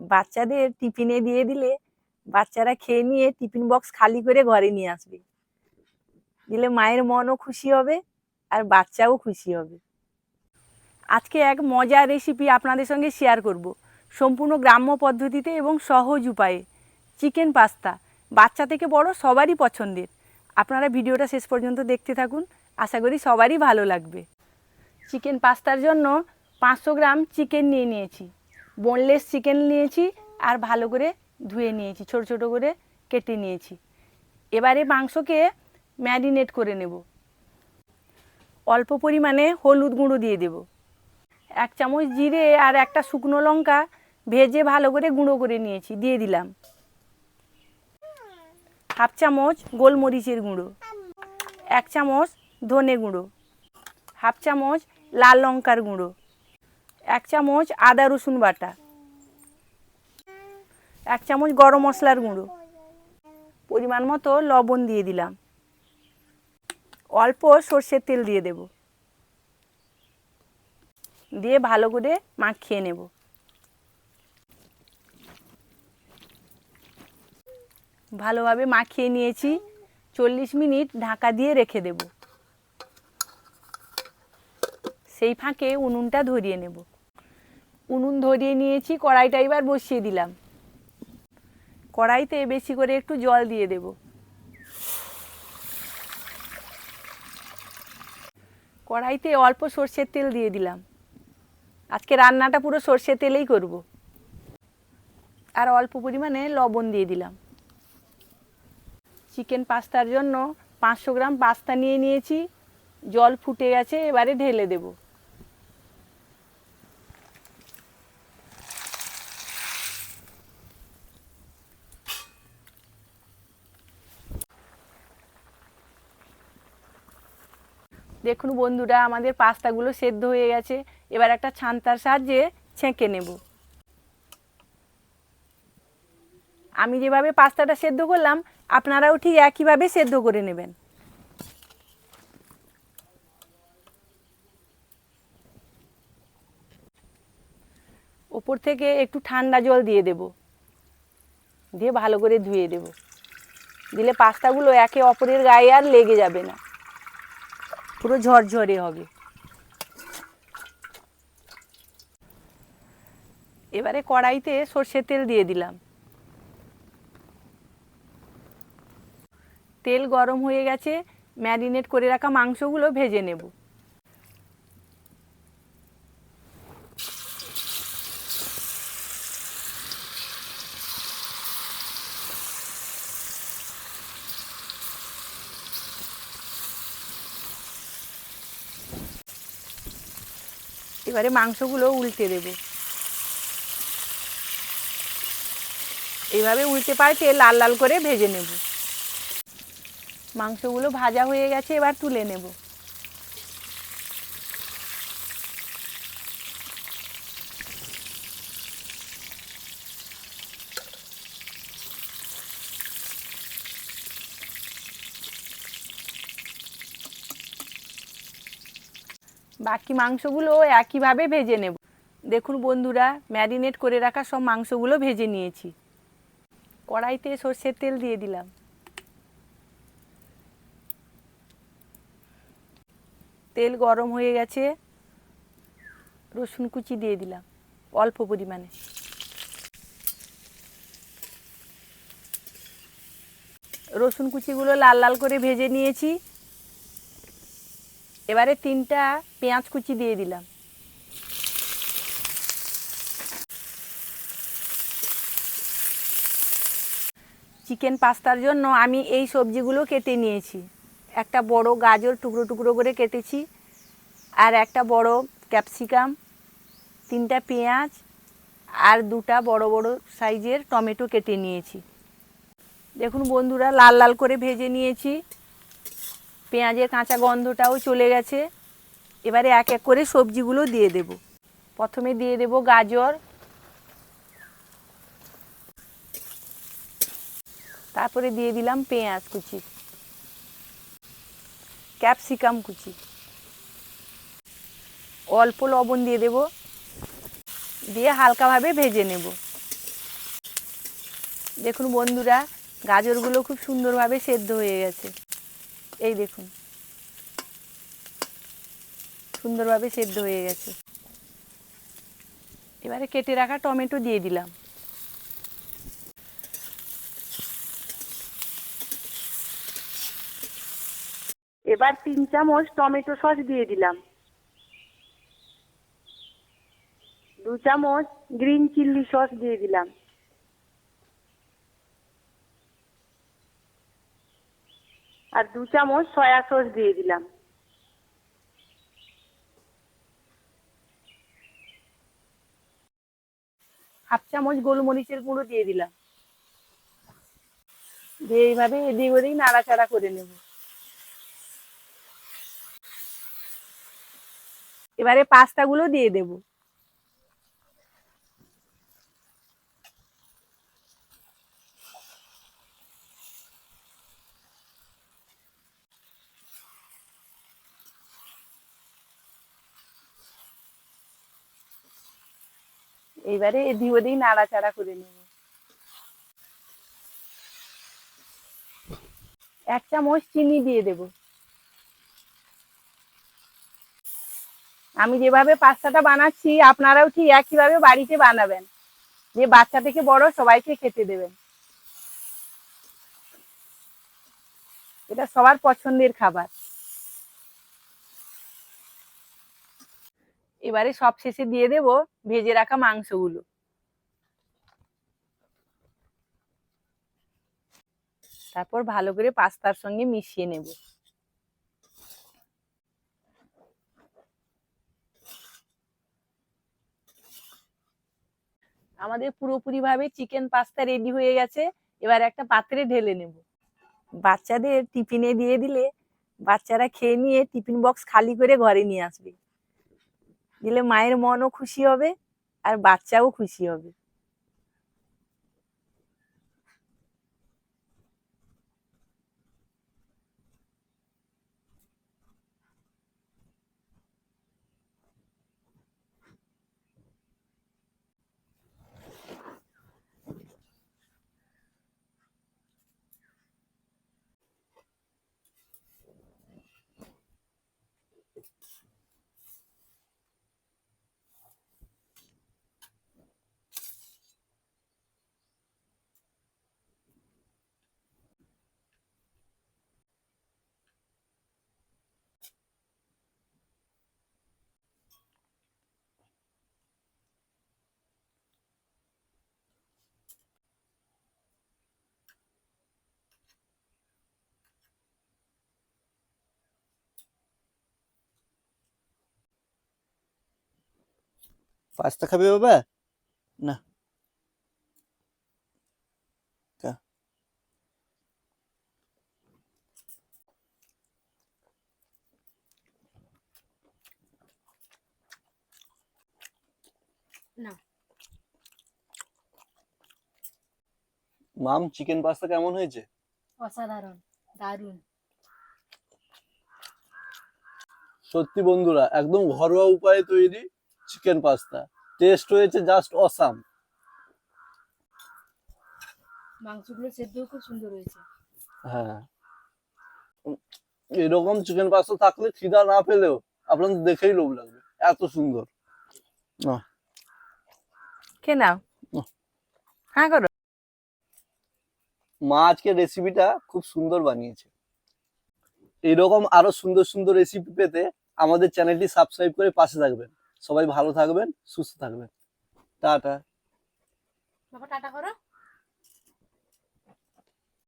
বাচ্চাদের টিফিনে দিয়ে দিলে বাচ্চারা খেয়ে নিয়ে টিফিন বক্স খালি করে ঘরে নিয়ে আসবে। দিলে মায়ের মনও খুশি হবে আর বাচ্চাও খুশি হবে। আজকে এক মজার রেসিপি আপনাদের সঙ্গে শেয়ার করব। সম্পূর্ণ গ্রাম্য পদ্ধতিতে এবং সহজ উপায়ে। চিকেন পাস্তা বাচ্চা থেকে বড় সবারই পছন্দের। আপনারা ভিডিওটা শেষ পর্যন্ত দেখতে থাকুন, আশা করি সবারই ভালো লাগবে। চিকেন পাস্তার জন্য পাঁচশো গ্রাম চিকেন নিয়ে নিয়েছি। বোনলেস চিকেন নিয়েছি আর ভালো করে ধুয়ে নিয়েছি, ছোট ছোট করে কেটে নিয়েছি। এবারে মাংসকে ম্যারিনেট করে নেব। অল্প পরিমাণে হলুদ গুঁড়ো দিয়ে দেব। এক চামচ জিরে আর একটা শুকনো লঙ্কা ভেজে ভালো করে গুঁড়ো করে নিয়েছি, দিয়ে দিলাম। হাফ চামচ গোলমরিচের গুঁড়ো, এক চামচ ধনে গুঁড়ো, হাফ চামচ লাল লঙ্কার গুঁড়ো এক চামচ আদা রসুন বাটা, এক চামচ গরম মশলার গুঁড়ো, পরিমাণ মতো লবণ দিয়ে দিলাম। অল্প সর্ষের তেল দিয়ে দেব। দিয়ে ভালো করে মাখিয়ে নেব। ভালোভাবে মাখিয়ে নিয়েছি। চল্লিশ মিনিট ঢাকা দিয়ে রেখে দেব। সেই ফাঁকে উনুনটা ধরিয়ে নেব। উনুন ধরিয়ে নিয়েছি, কড়াইটা এবার বসিয়ে দিলাম। কড়াইতে বেশি করে একটু জল দিয়ে দেব। কড়াইতে অল্প সর্ষের তেল দিয়ে দিলাম। আজকে রান্নাটা পুরো সর্ষের তেলেই করব। আর অল্প পরিমাণে লবণ দিয়ে দিলাম। চিকেন পাস্তার জন্য পাঁচশো গ্রাম পাস্তা নিয়ে নিয়েছি। জল ফুটে গেছে, এবারে ঢেলে দেব। দেখুন বন্ধুরা, আমাদের পাস্তাগুলো সেদ্ধ হয়ে গেছে। এবার একটা ছান্তার সাহায্যে ছেঁকে নেব। আমি যেভাবে পাস্তাটা সেদ্ধ করলাম, আপনারাও ঠিক একইভাবে সেদ্ধ করে নেবেন। ওপর থেকে একটু ঠান্ডা জল দিয়ে দেব। দিয়ে ভালো করে ধুয়ে দেব। দিলে পাস্তাগুলো একে অপরের গায়ে আর লেগে যাবে না। পুরো ঝরঝরে হবে। এবারে কড়াইতে সর্ষের তেল দিয়ে দিলাম। তেল গরম হয়ে গেছে, ম্যারিনেট করে রাখা মাংসগুলো ভেজে নেব। এবারে মাংসগুলো উল্টে দেব। এইভাবে উল্টে পাল্টে লাল লাল করে ভেজে নেব। মাংসগুলো ভাজা হয়ে গেছে, এবার তুলে নেব। বাকি মাংসগুলো একইভাবে ভেজে নেব। দেখুন বন্ধুরা, ম্যারিনেট করে রাখা সব মাংসগুলো ভেজে নিয়েছি। কড়াইতে সর্ষের তেল দিয়ে দিলাম। তেল গরম হয়ে গেছে। রসুন কুচি দিয়ে দিলাম, অল্প পরিমাণে। রসুন কুচিগুলো লাল লাল করে ভেজে নিয়েছি। এবারে তিনটা পেঁয়াজ কুচি দিয়ে দিলাম। চিকেন পাস্তার জন্য আমি এই সবজিগুলো কেটে নিয়েছি। একটা বড় গাজর টুকরো টুকরো করে কেটেছি আর একটা বড় ক্যাপসিকাম, তিনটা পেঁয়াজ আর দুটা বড় বড় সাইজের টমেটো কেটে নিয়েছি। দেখুন বন্ধুরা, লাল লাল করে ভেজে নিয়েছি। পেঁয়াজের কাঁচা গন্ধটাও চলে গেছে। এবারে এক এক করে সবজিগুলো দিয়ে দেব। প্রথমে দিয়ে দেব গাজর। তারপরে দিয়ে দিলাম পেঁয়াজ কুচি। ক্যাপসিকাম কুচি। অল্প লবণ দিয়ে দেব। দিয়ে হালকাভাবে ভেজে নেব। দেখুন বন্ধুরা, গাজরগুলো খুব সুন্দরভাবে সেদ্ধ হয়ে গেছে। এই দেখুন। সুন্দরভাবে সেদ্ধ হয়ে গেছে। এবারে কেটে রাখা টমেটো দিয়ে দিলাম। এবার তিন চামচ টমেটো সস দিয়ে দিলাম। দু চামচ গ্রিন চিল্লি সস দিয়ে দিলাম। আর দু চামচ সয়া সস দিয়ে দিলাম। হাফ চামচ গোলমরিচের গুঁড়ো দিয়ে দিলাম। দিয়ে এইভাবে এদিক ওদিক নাড়াচাড়া করে নেব। এবারে পাস্তাগুলো দিয়ে দেব। এইবারে এদিক ওদিক নাড়াচাড়া করে নেব। এক চামচ চিনি দিয়ে দেব। আমি যেভাবে পাস্তাটা বানাচ্ছি, আপনারাও ঠিক একইভাবে বাড়িতে বানাবেন। যে বাচ্চা থেকে বড়, সবাইকে খেতে দেবেন। এটা সবার পছন্দের খাবার। এবারে সব শেষে দিয়ে দেব ভেজে রাখা মাংসগুলো। তারপর ভালো করে পাস্তার সঙ্গে মিশিয়ে নেব। আমাদের পুরোপুরি ভাবে চিকেন পাস্তা রেডি হয়ে গেছে, এবার একটা পাত্রে ঢেলে নেব। বাচ্চাদের টিফিনে দিয়ে দিলে বাচ্চারা খেয়ে নিয়ে টিফিন বক্স খালি করে ঘরে নিয়ে আসবে। দিলে মায়ের মনও খুশি হবে আর বাচ্চাও খুশি হবে। পাস্তা খাবে বাবা? না। মাম চিকেন পাস্তা কেমন হয়েছে? অসাধারণ দারুণ। সত্যি বন্ধুরা একদম ঘরোয়া উপায়ে তৈরি। Chicken pasta. টেস্ট হয়েছে জাস্ট অসাম মাংসগুলো সেদ্ধও খুব সুন্দর হয়েছে। হ্যাঁ। এরকম চিকেন পাস্তা থাকলে খিদা না পেলেও আপনাদের দেখেই লোভ লাগবে। এত সুন্দর। নাও। হ্যাঁ করো। মা আজকে রেসিপিটা খুব সুন্দর বানিয়েছে। এরকম আরও সুন্দর সুন্দর রেসিপি পেতে আমাদের চ্যানেলটি সাবস্ক্রাইব করে পাশে থাকবেন। সবাই ভালো থাকবেন সুস্থ থাকবেন। টাটা। বাবা টাটা করো।